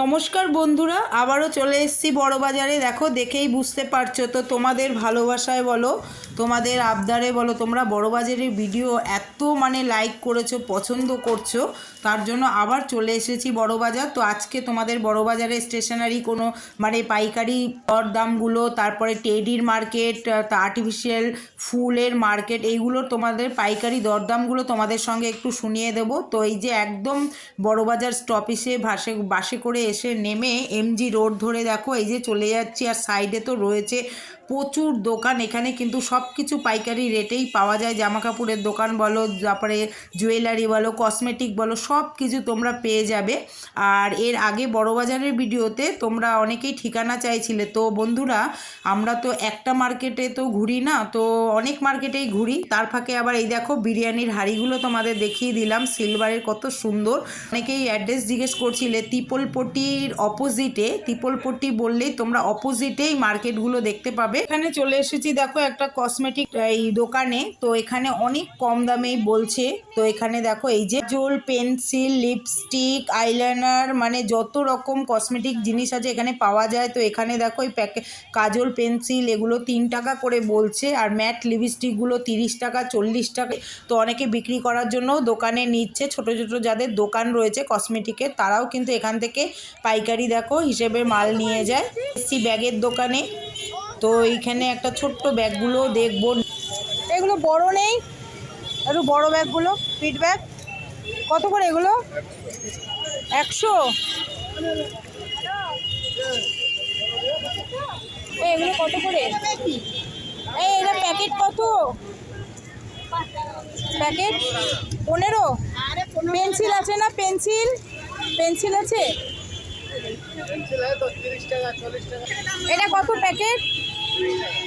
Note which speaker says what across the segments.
Speaker 1: নমস্কার বন্ধুরা, আবারও চলে এসেছি বড় বাজারে দেখো, দেখেই বুঝতে পারছ তো তোমাদের ভালোবাসায় বলো, তোমাদের আবদারে বলো, তোমরা বড় বাজারের ভিডিও এত মানে লাইক করেছ, পছন্দ করছ, তার জন্য আবার চলে এসেছি বড় বাজার তো আজকে তোমাদের বড় বাজারে স্টেশনারি কোনো মানে পাইকারি দর দামগুলো, তারপরে টেডির মার্কেট আর্টিফিশিয়াল ফুলের মার্কেট এইগুলো তোমাদের পাইকারি দরদামগুলো তোমাদের সঙ্গে একটু শুনিয়ে দেবো। তো এই যে একদম বড়বাজার স্টপেজে ভাসে, বাসে করে এসে নেমে এমজি রোড ধরে দেখো এই যে চলে যাচ্ছি আর সাইডে তো রয়েছে প্রচুর দোকান, এখানে কিন্তু সব কিছু পাইকারি রেটেই পাওয়া যায়। জামা কাপড়ের দোকান বলো, তারপরে জুয়েলারি বলো, কসমেটিক বলো সব কিছু তোমরা পেয়ে যাবে। আর এর আগে বড়বাজারের ভিডিওতে তোমরা অনেকেই ঠিকানা চাইছিলে। তো বন্ধুরা, আমরা তো একটা মার্কেটে তো ঘুরি না, তো অনেক মার্কেটেই ঘুরি। তার ফাঁকে আবার এই দেখো বিরিয়ানির হাঁড়িগুলো তোমাদের দেখিয়ে দিলাম, সিলভারের কত সুন্দর। অনেকেই অ্যাড্রেস জিজ্ঞেস করছিলে, তিপলপট্টির অপোজিটে তিপলপট্টি বললেই তোমরা অপোজিটেই মার্কেটগুলো দেখতে পাবে। এখানে চলে এসেছি, দেখো একটা কসমেটিক এই দোকানে। তো এখানে অনেক কম দামেই বলছে। তো এখানে দেখো এই যে জোল, পেন্সিল লিপস্টিক আইলাইনার মানে যত রকম কসমেটিক জিনিস আছে এখানে পাওয়া যায়। তো এখানে দেখো এই প্যাকে কাজল পেন্সিল এগুলো তিন টাকা করে বলছে। আর ম্যাট লিপস্টিকগুলো তিরিশ টাকা, চল্লিশ টাকা। তো অনেকে বিক্রি করার জন্য দোকানে নিচ্ছে। ছোট ছোট যাদের দোকান রয়েছে কসমেটিকের তারাও কিন্তু এখান থেকে পাইকারি, দেখো, হিসেবে মাল নিয়ে যায়। এসছি ব্যাগের দোকানে। তো এইখানে একটা ছোট্ট ব্যাগগুলো দেখব।
Speaker 2: এগুলো বড় নেই একটু বড় ব্যাগগুলো পিট ব্যাগ। কত করে এগুলো? একশো। এগুলো কত করে? এই এটা প্যাকেট কত? প্যাকেট? পনেরো। পেন্সিল আছে না পেন্সিল? পেন্সিল আছে? এটা কত প্যাকেট?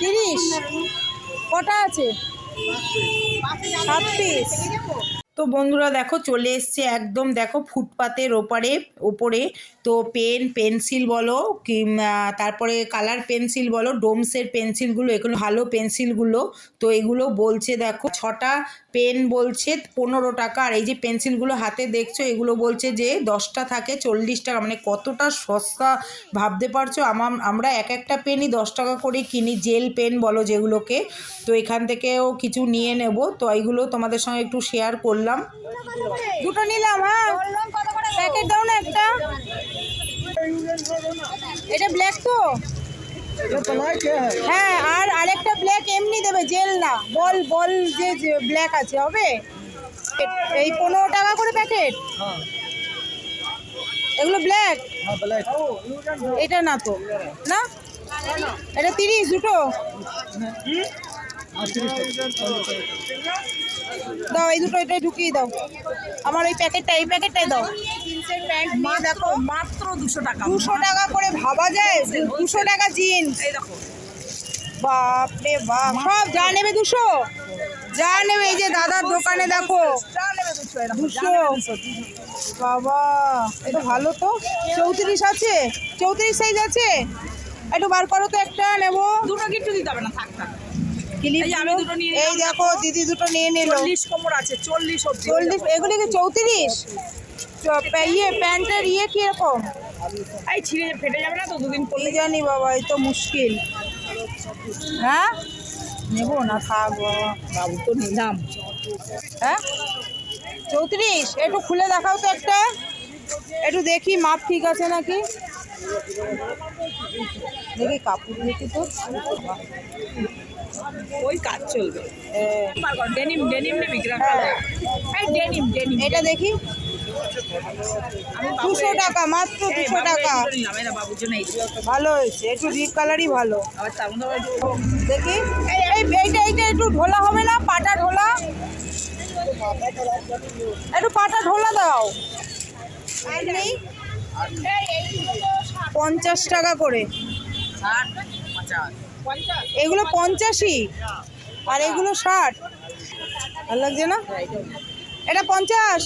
Speaker 2: তিরিশ। কটা আছে? সাত পিস
Speaker 1: তো বন্ধুরা দেখো চলে এসছে একদম দেখো ফুটপাতের ওপারে, ওপরে। তো পেন, পেন্সিল বলো কি তারপরে কালার পেন্সিল বলো, ডোমসের পেন্সিলগুলো, এগুলো ভালো পেন্সিলগুলো। তো এগুলো বলছে দেখো, ছটা পেন বলছে পনেরো টাকা। আর এই যে পেন্সিলগুলো হাতে দেখছ, এগুলো বলছে যে দশটা থাকে চল্লিশ টাকা। মানে কতটা সস্তা ভাবতে পারছ? আমার আমরা এক একটা পেনই দশ টাকা করে কিনি, জেল পেন বলো যেগুলোকে। তো এখান থেকেও কিছু নিয়ে নেব। তো এইগুলো তোমাদের সঙ্গে একটু শেয়ার করলাম।
Speaker 2: দুটো নিলাম হ্যাঁ? প্যাকেট দাও না একটা। এটা ব্ল্যাক তো? হ্যাঁ আর আরেকটা ব্ল্যাক এমনি দেবে জেল না। বল বল যে ব্ল্যাক আছে, হবে? এই পনেরো টাকা করে প্যাকেট এগুলো ব্ল্যাক এটা না তো। না? এটা তিরিশ, দুটো? দাও এই দুটো এটাই ঢুকিয়ে দাও। আমার ওই প্যাকেটটা এই প্যাকেটটাই দাও। জিন্সের প্যান্ট মা দেখো
Speaker 3: মাত্র দুশো টাকা।
Speaker 2: দুশো টাকা করে ভাবা যায়? দুশো টাকা জিন্স।
Speaker 3: এই দেখো।
Speaker 2: বাপ রে বাপ। সব যা নেবে দুশো? যা নেবে এই যে দাদার দোকানে দেখো।
Speaker 3: দুশো এই।
Speaker 2: বাবা এটা ভালো তো। চৌত্রিশ আছে? চৌত্রিশ সাইজ আছে? একটু বার করো তো একটা নেব।
Speaker 3: দুটো কিচ্ছু দিতে হবে না থাক। এই
Speaker 2: দেখো দিদি দুটো নিয়ে নিল।
Speaker 3: চল্লিশ কোমর আছে চল্লিশ
Speaker 2: চল্লিশ এগুলি কি চৌত্রিশ? ইয়ে প্যান্টের ইয়ে কীরকম?
Speaker 3: এই ছিঁড়ে ফেটে যাবে না তো দুদিন
Speaker 2: কি জানি বাবা এই তো মুশকিল। হ্যাঁ? নেব না থাক বাবা।
Speaker 3: বাবু তো নিলাম।
Speaker 2: হ্যাঁ? চৌত্রিশ? একটু খুলে দেখাও তো একটা। একটু দেখি মাপ ঠিক আছে নাকি? দেখি কাপড় দেখি তো।
Speaker 3: ওই কাজ চলবে। ডেনিম ডেনিম নিবি ডেনিম ডেনিম
Speaker 2: এটা দেখি। দুশো টাকা মাত্র দুশো টাকা। ভালো হয়েছে একটু ডিপ কালারই ভালো। দেখি। এই এই এইটা এইটা একটু ঢোলা হবে না? পাটা ঢোলা? একটু পাটা ঢোলা দাও। পঞ্চাশ টাকা করে। এগুলো পঞ্চাশি আর এগুলো ষাট। ভালো লাগছে না? এটা পঞ্চাশ।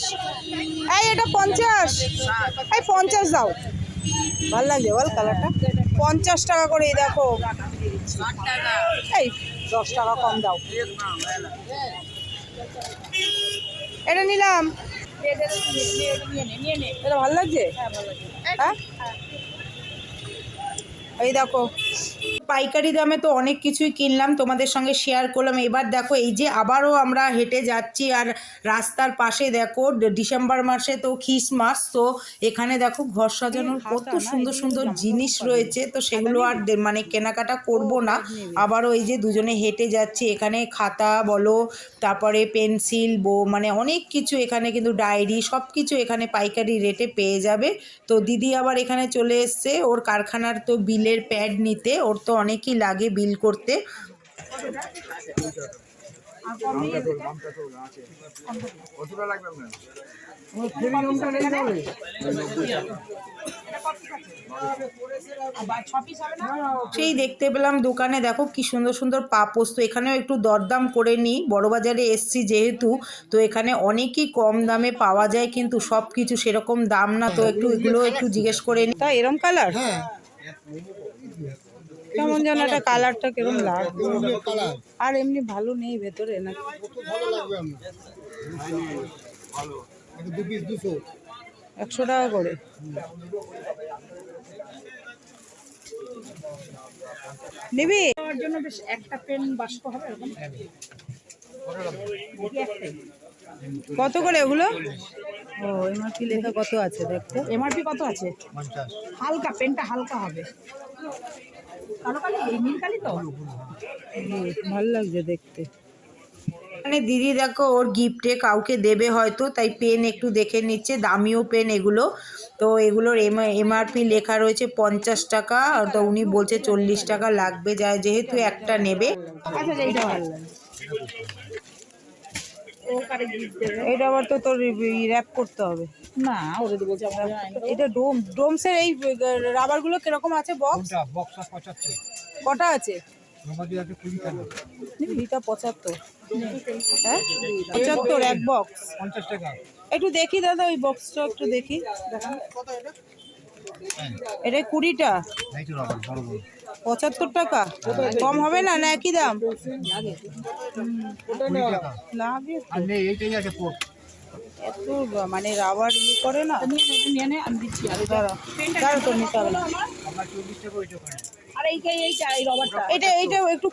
Speaker 2: এই এটা পঞ্চাশ। এই পঞ্চাশ দাও। ভালো লাগছে বল কালারটা। পঞ্চাশ টাকা করে এই দেখো। এই দশ টাকা কম দাও। এটা নিলাম। এটা ভালো লাগছে। হ্যাঁ? এই দেখো।
Speaker 1: পাইকারি দামে তো অনেক কিছুই কিনলাম তোমাদের সঙ্গে শেয়ার করলাম। এবার দেখো এই যে আবারও আমরা হেঁটে যাচ্ছি আর রাস্তার পাশে দেখো ডিসেম্বর মাসে তো খ্রিসমাস তো এখানে দেখো ঘর সাজানোর কত সুন্দর সুন্দর জিনিস রয়েছে তো সেগুলো আর মানে কেনাকাটা করব না। আবারও এই যে দুজনে হেঁটে যাচ্ছি এখানে খাতা বলো তারপরে পেন্সিল বো মানে অনেক কিছু এখানে কিন্তু ডায়েরি সব কিছু এখানে পাইকারি রেটে পেয়ে যাবে। তো দিদি আবার এখানে চলে এসছে ওর কারখানার তো বিলের প্যাড নিতে ওর তো অনেকই লাগে বিল করতে। সেই দেখতে পেলাম দোকানে দেখো কি সুন্দর সুন্দর পা পোস্ত এখানেও একটু দরদাম করে নিই। বড়বাজারে এসছি যেহেতু তো এখানে অনেকই কম দামে পাওয়া যায় কিন্তু সব কিছু সেরকম দাম না। তো একটু এগুলো একটু জিজ্ঞেস করে নিই।
Speaker 2: তা এরম কালার কেমন যেন একটা কালারটা কেমন লাগবে আর এমনি ভালো নেই ভেতরে না একশো টাকা করে। নিবি?
Speaker 3: আমার জন্য বেশ একটা পেন বাষ্প হবে এরকম।
Speaker 2: কত করে ওগুলো? ও এমআরপি লেখা কত আছে দেখতে?
Speaker 3: এমআরপি কত আছে? হালকা পেনটা হালকা হবে। কালো কালি এই নীল কালি তো?
Speaker 2: ভালো লাগছে দেখতে।
Speaker 1: মানে দিদি দেখো ওর গিফটে কাউকে দেবে হয়তো তাই পেন একটু দেখে নিচ্ছে দামিও পেন এগুলো। তো এগুলোর এম এমআরপি লেখা রয়েছে পঞ্চাশ টাকা তো উনি বলছে চল্লিশ টাকা লাগবে যা যেহেতু একটা নেবে।
Speaker 3: আচ্ছা দেবে
Speaker 2: এটা আবার তো তোর র্যাপ করতে হবে।
Speaker 3: না যদি বলছে আমরা
Speaker 2: এটা ডোম ডোমসের এই রাবারগুলো কীরকম আছে বক্স
Speaker 4: বক্সটা পঁচাত্তর?
Speaker 2: কটা আছে? পঁচাত্তর। হ্যাঁ? পঁচাত্তর এক বক্স
Speaker 4: পঞ্চাশ টাকা।
Speaker 2: একটু দেখি দাদা ওই বক্সটা একটু দেখি। এটা কুড়িটা?
Speaker 4: তো
Speaker 2: পঁচাত্তর টাকা? কম হবে না না একই দাম? লাগে এত মানে রাবার ইয়ে করে না।
Speaker 3: নিয়ে নে আমি দিচ্ছি আর
Speaker 2: তো নিতে হবে
Speaker 3: এইটা এই রবারটা।
Speaker 2: এটা এইটা একটু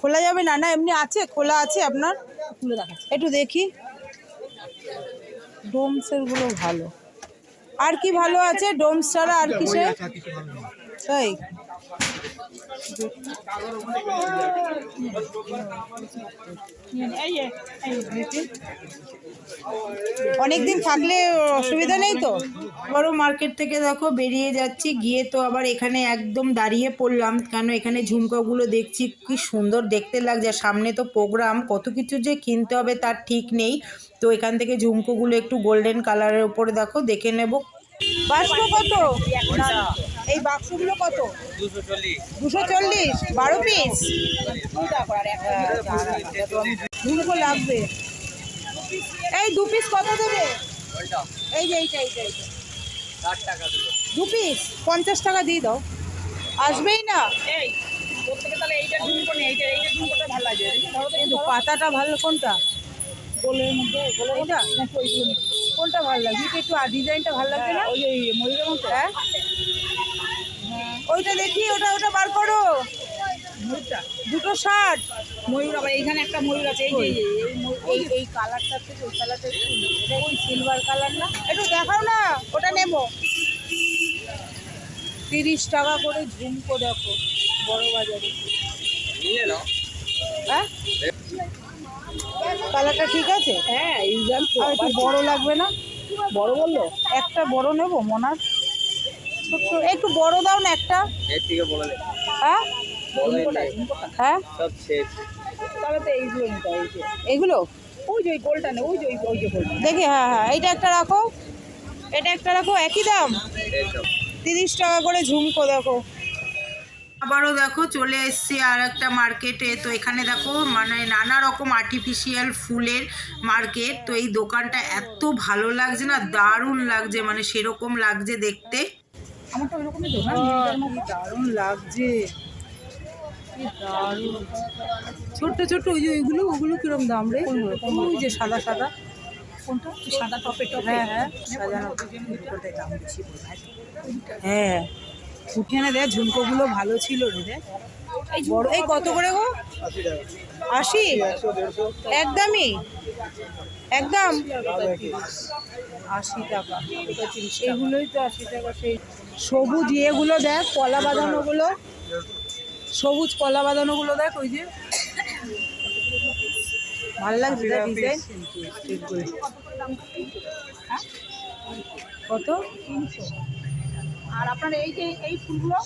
Speaker 2: খোলা যাবে না? না এমনি আছে খোলা আছে আপনার?
Speaker 3: খুলে দেখাচ্ছি।
Speaker 2: একটু দেখি। ডোমসেরগুলো ভালো। আর কি ভালো আছে? ডোমস ছাড়া আর
Speaker 4: আচ্ছা কিছু
Speaker 2: তাই
Speaker 3: এই।
Speaker 2: অনেকদিন থাকলে অসুবিধা নেই তো?
Speaker 1: আবারও মার্কেট থেকে দেখো বেরিয়ে যাচ্ছি গিয়ে তো আবার এখানে একদম দাঁড়িয়ে পড়লাম কেন এখানে ঝুমকাগুলো দেখছি কি সুন্দর দেখতে লাগছে আর সামনে তো প্রোগ্রাম কত কিছু যে কিনতে হবে তার ঠিক নেই। তো এখান থেকে ঝুমকোগুলো একটু গোল্ডেন কালারের উপরে দেখো দেখে নেব।
Speaker 2: বাক্স কত? এই বাক্সগুলো কত? দুশো চল্লিশ বারো পিস ঝুমকো লাগবে। এই দু পিস কত দেবে? এই যে এইটা এইটা এইটা। দু পিস পঞ্চাশ টাকা দিয়ে দাও। আসবেই না? পাতাটা ভালো কোনটা?
Speaker 3: গোলের মধ্যে গোলের নেই
Speaker 2: কোনটা ভালো লাগছে একটু আর ডিজাইনটা ভালো লাগছে না?
Speaker 3: ওই যে ময়ূরের মতো।
Speaker 2: হ্যাঁ। ওইটা দেখি ওটা ওটা বার করো। দুটো শার্ট।
Speaker 3: ময়ূর আবার এইখানে একটা ময়ূর আছে এই যে এই এই
Speaker 2: কালারটা থেকে ওই কালারটা ওই সিলভার কালার না? একটু দেখাও না ওটা নেব। তিরিশ টাকা করে ঝুমকো দেখো বড় বাজারে। হ্যাঁ? কালারটা ঠিক আছে?
Speaker 3: হ্যাঁ
Speaker 2: একটু বড় লাগবে না?
Speaker 3: বড় বলল?
Speaker 2: একটা বড় নেব মনার? ছোট্ট একটু বড় দাও না একটা। হ্যাঁ? হ্যাঁ? এগুলো? দেখি হ্যাঁ হ্যাঁ এইটা একটা রাখো। এটা একটা রাখো একই দাম? তিরিশ টাকা করে ঝুমকো দেখো।
Speaker 1: আবারও দেখো চলে এসছি আর একটা মার্কেটে। তো এখানে দেখো মানে নানা রকম আর্টিফিশিয়াল ফুলের মার্কেট। তো এই দোকানটা এত ভালো লাগছে না দারুণ লাগছে মানে সেরকম লাগছে দেখতে।
Speaker 3: ওইরকমই তো
Speaker 2: কি দারুণ লাগছে। দারুণ ছোট্ট ছোট্ট ওই যে ওইগুলো ওগুলো কিরম দাম রে? ওই যে সাদা সাদা। কোনটা? ওই সাদা টপে টপে
Speaker 1: হ্যাঁ হ্যাঁ সাজানো
Speaker 2: দাম বেশি
Speaker 1: হ্যাঁ উঠে এনে দেখ ঝুমকোগুলো ভালো ছিল রে দেখ। এই বড় এই কত করে গো? আশি? একদমই? একদম? আশি টাকা। এগুলোই তো আশি টাকা সেই সবুজ ইয়েগুলো দেখ কলা বাঁধানোগুলো। সবুজ কলা বাঁধানোগুলো দেখ ওই যে ভালো লাগছে ডিজাইন কত
Speaker 2: আর আপনার এই যে এই ফুলগুলো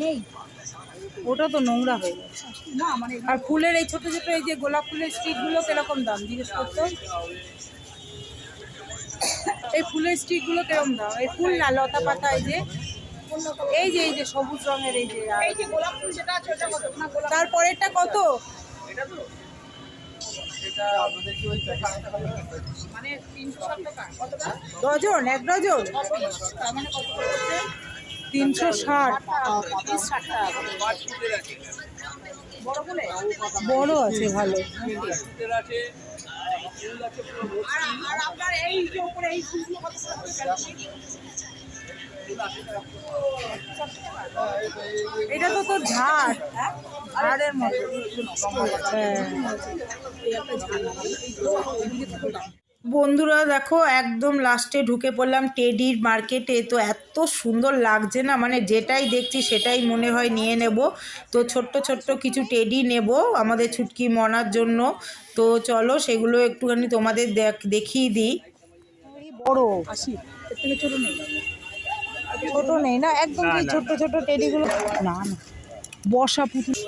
Speaker 2: নেই
Speaker 1: ওটা তো নোংরা হয়ে গেছে
Speaker 2: না মানে
Speaker 1: আর ফুলের এই ছোট ছোট এই যে গোলাপ ফুলের স্টিকগুলো কীরকম দাম জিজ্ঞেস করতো এই ফুলের স্টিকগুলো কীরকম দাম এই ফুল না লতা পাতা এই যে এই যে এই যে সবুজ রঙের এই যে আর-
Speaker 2: এই যে গোলাপ ফুল যেটা আছে ওটা কত?
Speaker 1: তারপরেরটা কত?
Speaker 2: মানে
Speaker 1: ডজন এক ডজন?
Speaker 2: মানে
Speaker 1: তিনশো ষাট।
Speaker 2: বড়
Speaker 1: আছে ভালো।
Speaker 2: আর আর আপনার এই উপরে এই
Speaker 1: এটা তো তোর ঝাড়। ঝাড়ের মতো। বন্ধুরা দেখো একদম লাস্টে ঢুকে পড়লাম টেডির মার্কেটে তো এত সুন্দর লাগছে না মানে যেটাই দেখছি সেটাই মনে হয় নিয়ে নেব। তো ছোট্ট ছোট্ট কিছু টেডি নেব আমাদের ছুটকি মনার জন্য। তো চলো সেগুলো একটুখানি তোমাদের দেখ- দেখিয়ে দিই। বড়।
Speaker 2: থেকে ছোটো নেই।
Speaker 1: ছোট নেই না একদম এই ছোট্ট ছোট্ট টেডিগুলো না না। বসা পুতুল।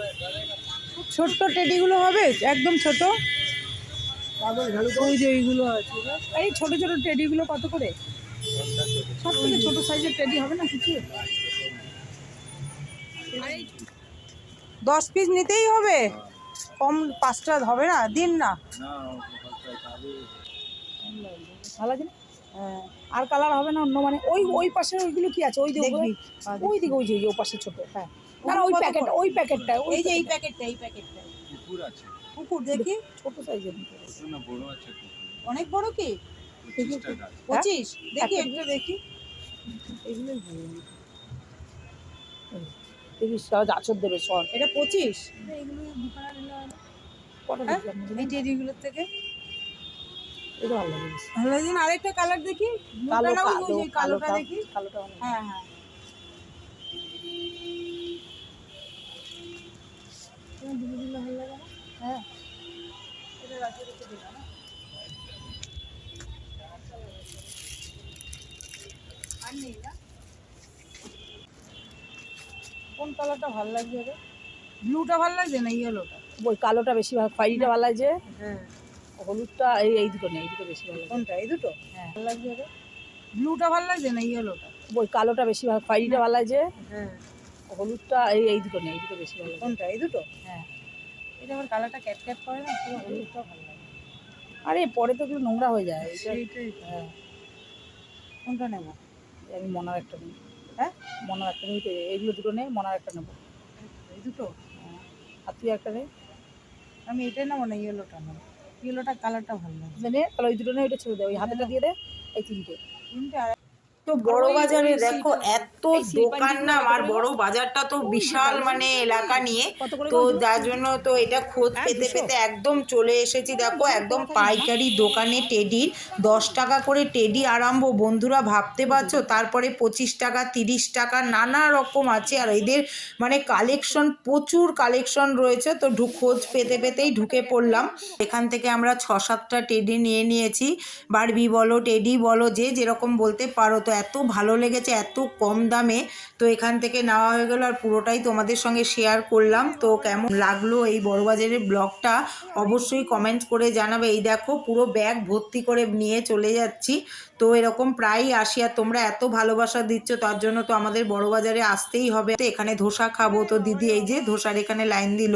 Speaker 1: ছোট্ট টেডিগুলো হবে একদম ছোট। ওই যে ওইগুলো আছে।
Speaker 2: এই ছোট ছোট টেডিগুলো কত করে? সব থেকে ছোট সাইজের টেডি হবে না কিছু?
Speaker 1: দশ পিস নিতেই হবে। কম পাঁচটা হবে না দিন না।
Speaker 2: ভালো
Speaker 1: হ্যাঁ
Speaker 2: আর কালার হবে না অন্য মানে ওই ওই পাশে ওইগুলো কি আছে? ওই দিকে
Speaker 1: দেখবি।
Speaker 2: ওই দিকে ওই যে ওই পাশে ছোট। হ্যাঁ। না না ওই প্যাকেট ওই প্যাকেটটা ওই
Speaker 1: যে এই প্যাকেটটা এই প্যাকেটটা কুকুর আছে। কুকুর দেখি।
Speaker 2: ছোট সাইজের বড় আছে
Speaker 1: অনেক বড় কি? পঁচিশ? দেখি
Speaker 2: একটা
Speaker 1: একটা দেখি।
Speaker 2: এগুলোই ভালো দেখি সহজ আচর দেবে সর।
Speaker 1: এটা পঁচিশ?
Speaker 2: কটা
Speaker 1: হ্যাঁ? এই টেডিগুলোর থেকে?
Speaker 2: এটা ভালো লাগে
Speaker 1: ভালো লাগছে আরেকটা কালার দেখি?
Speaker 2: কালো কালো
Speaker 1: কালোটা দেখি।
Speaker 2: কালোটা।
Speaker 1: হ্যাঁ হ্যাঁ।
Speaker 2: না?
Speaker 1: হ্যাঁ। কোন কালারটা ভালো লাগছে রে ব্লুটা ভালো লাগছে না ইয়েলোটা
Speaker 2: ওই কালোটা বেশি ভালো খয়েরিটা ভালো লাগছে?
Speaker 1: হ্যাঁ।
Speaker 2: হলুদটা এই এই দুটো নেই এই দুটো বেশি ভালো
Speaker 1: কোনটা? এই দুটো?
Speaker 2: হ্যাঁ।
Speaker 1: ভালো লাগছে রে ব্লুটা ভালো লাগছে না ইয়েলোটা?
Speaker 2: ওই কালোটা বেশি ভালো খয়েরিটা ভালো লাগছে।
Speaker 1: হ্যাঁ।
Speaker 2: হলুদটা এই এই দুটো নেই এই দুটো বেশি ভালো
Speaker 1: কোনটা? এই দুটো?
Speaker 2: হ্যাঁ।
Speaker 1: এটা আবার কালারটা ক্যাট ক্যাট করে না? পুরো হলুদটা ভালো লাগে।
Speaker 2: আরে পরে তো এগুলো নোংরা হয়ে যায়। এটা
Speaker 1: সেইটাই
Speaker 2: হ্যাঁ।
Speaker 1: কোনটা নেব?
Speaker 2: আমি মনার একটা নিই
Speaker 1: হ্যাঁ?
Speaker 2: মনার একটা নিতে এইগুলো দুটো নেই মনার একটা নেব।
Speaker 1: এই দুটো?
Speaker 2: হ্যাঁ। আর তুই একটা নেই
Speaker 1: আমি এটাই নেব না ইয়েলোটা নেব? ইয়েলোটা কালারটা ভালো লাগে
Speaker 2: নে তাহলে ওই দুটো না ওইটা ছেড়ে দেয় ওই হাতেটা দিয়ে দেয় এই তিনটে।
Speaker 1: তিনটে আর
Speaker 3: তো বড় বাজারে দেখো এত দোকান না আর বড় বাজারটা তো বিশাল মানে এলাকা নিয়ে। তো যার জন্য তো এটা খোঁজ পেতে পেতে একদম চলে এসেছি। দেখো একদম পাইকারি দোকানে টেডির দশ টাকা করে টেডি আরম্ভ। বন্ধুরা ভাবতে পারছ? তারপরে পঁচিশ টাকা তিরিশ টাকা নানা রকম আছে। আর এদের মানে কালেকশন প্রচুর কালেকশন রয়েছে। তো ঢু খোঁজ পেতে পেতেই ঢুকে পড়লাম। এখান থেকে আমরা ছ সাতটা টেডি নিয়ে নিয়েছি। বারবি বলো টেডি বলো যে যেরকম বলতে পারো। তো এত ভালো লেগেছে, এত কম দামে। তো এখান থেকে নেওয়া হয়ে গেল আর পুরোটাই তোমাদের সঙ্গে শেয়ার করলাম। তো কেমন লাগল এই বড়বাজারের ব্লগটা অবশ্যই কমেন্ট করে জানাবে। এই দেখো পুরো ব্যাগ ভর্তি করে নিয়ে চলে যাচ্ছি। তো এরকম প্রায়ই আসি আর তোমরা এত ভালোবাসা দিচ্ছ, তার জন্য তো আমাদের বড় বাজারে আসতেই হবে। এখানে ধোসা খাব। তো দিদি এই যে ধোসার এখানে লাইন দিল,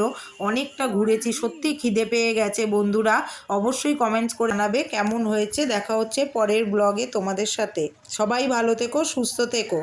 Speaker 3: অনেকটা ঘুরেছি সত্যি খিদে পেয়ে গেছে বন্ধুরা। অবশ্যই কমেন্টস করে জানাবে কেমন হয়েছে। দেখা হচ্ছে পরের ব্লগে তোমাদের সাথে। সবাই ভালো থেকো, সুস্থ থেকো।